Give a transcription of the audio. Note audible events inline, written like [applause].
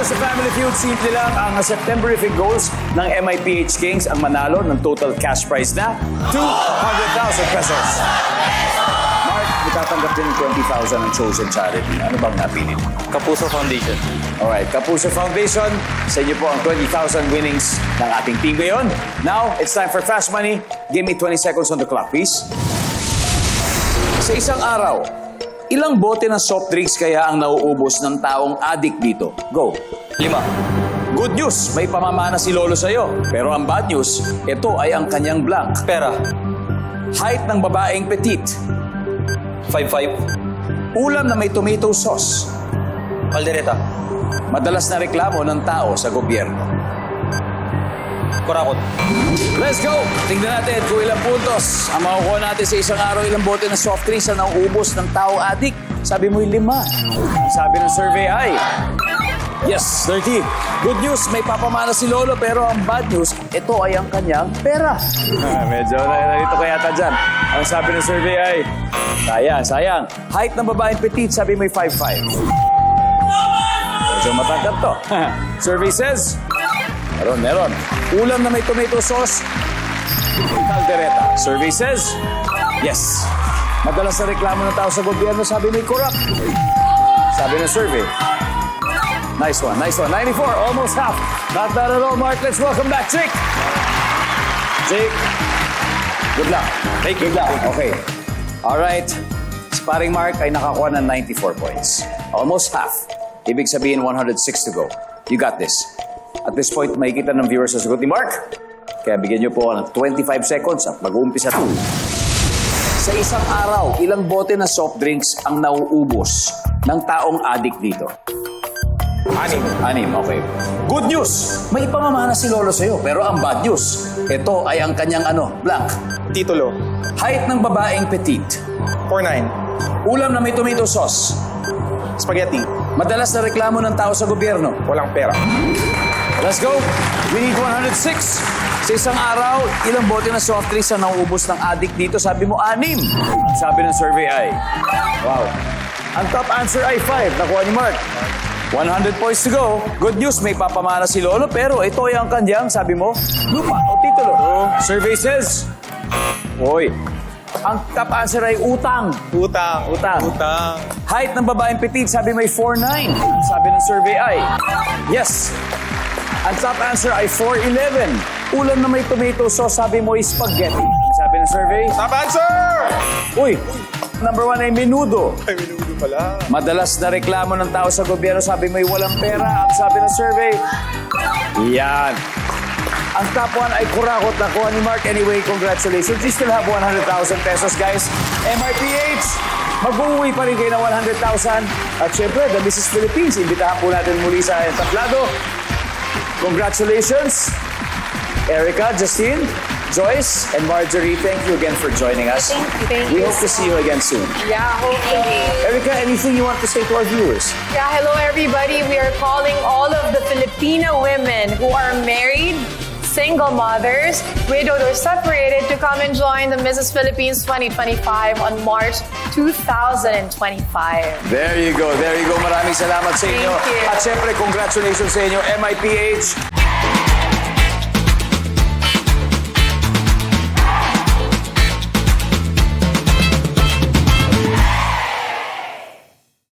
Dito sa Family Feud, simple lang ang Septemberific goals ng MIPH Kings ang manalo ng total cash prize na 200,000 pesos. Mark, itatanggap din ng 20,000 ng chosen charity. Ano bang napili mo? Kapuso Foundation. Alright, Kapuso Foundation, sa inyo po ang 20,000 winnings ng ating team ngayon. Now, it's time for Fast Money. Give me 20 seconds on the clock, please. Sa isang araw, ilang bote ng soft drinks kaya ang nauubos ng taong addict dito? Go. Lima. Good news, may pamamana si Lolo sa'yo. Pero ang bad news, ito ay ang kanyang blank. Pera. Height ng babaeng petite. 5-5. Ulam na may tomato sauce. Caldereta. Madalas na reklamo ng tao sa gobyerno. Kurakot. Let's go! Tingnan natin kung ilang puntos ang makukuha natin sa isang araw. Ilang bote ng soft drinks ang nauubos ng tao adik. Sabi mo'y lima. Ang sabi ng survey ay... Yes, 30. Good news, may papamana si Lolo pero ang bad news, ito ay ang kanyang pera. Ah, medyo na narito kaya yata dyan. Ang sabi ng survey ay... Sayang, sayang. Height ng babaeng petite, sabi mo'y 5'5". Medyo matangkad to. [laughs] survey says... Meron, meron. Ulam na may tomato sauce, caldereta. Survey says, yes. Madalas na reklamo ng tao sa gobyerno, sabi may corrupt. Sabi ng survey. Nice one, nice one. 94, almost half. Not bad at all, Mark. Let's welcome back Jake. Jake, good luck. Thank you. Good luck. Okay. All right. Si paring Mark ay nakakuha ng 94 points. Almost half. Ibig sabihin 106 to go. You got this. At this point, makikita ng viewers sa sagot ni Mark. Kaya bigyan niyo po ng 25 seconds at mag-uumpisa to. Sa isang araw, ilang bote na soft drinks ang nauubos ng taong addict dito? Anim. Anim, okay. Good news! May pamamana si Lolo sa'yo, pero ang bad news, ito ay ang kanyang ano, blank. Titulo. Height ng babaeng petite. 4-9. Ulam na may tomato sauce. Spaghetti. Madalas na reklamo ng tao sa gobyerno. Walang pera. Let's go! We need 106. Sa isang araw, ilang bote na soft drinks ang nauubos ng addict dito? Sabi mo, anim. Ang Sabi ng survey ay, wow. Ang top answer ay 5. Nakuha ni Mark. 100 points to go. Good news, may papamana si Lolo, pero ito ay ang kanyang, sabi mo, lupa o titulo. Survey says, Hoy, ang top answer ay utang. Utang. Utang. Utang. Height ng babaeng petite, sabi may 4'9". Sabi ng survey ay, yes. Ang top answer ay 4'11". Ulam na may tomato sauce, sabi mo ay spaghetti. Sabi ng survey, Top answer! uy, number one ay menudo. Ay, minudo pala. Madalas na reklamo ng tao sa gobyerno, sabi mo ay walang pera. Ang sabi ng survey, yan. Ang top one ay kurakot na kuha ni Mark. Anyway, congratulations. You still have 100,000 pesos, guys. MRPH, mag-uwi pa rin kayo ng 100,000. At syempre, the Mrs. Philippines, imbitahan po natin muli sa entablado. Congratulations, Erica, Justine, Joyce, and Marjorie. Thank you again for joining us. Thank you. Thank We you. hope to see you again soon. Yeah, hopefully. Erica, anything you want to say to our viewers? Yeah, hello everybody. We are calling all of the Filipino women who are married, single mothers, widowed or separated to come and join the Mrs. Philippines 2025 on March 2025. There you go, there you go. Maraming salamat sa inyo. At syempre, congratulations sa inyo, MIPH.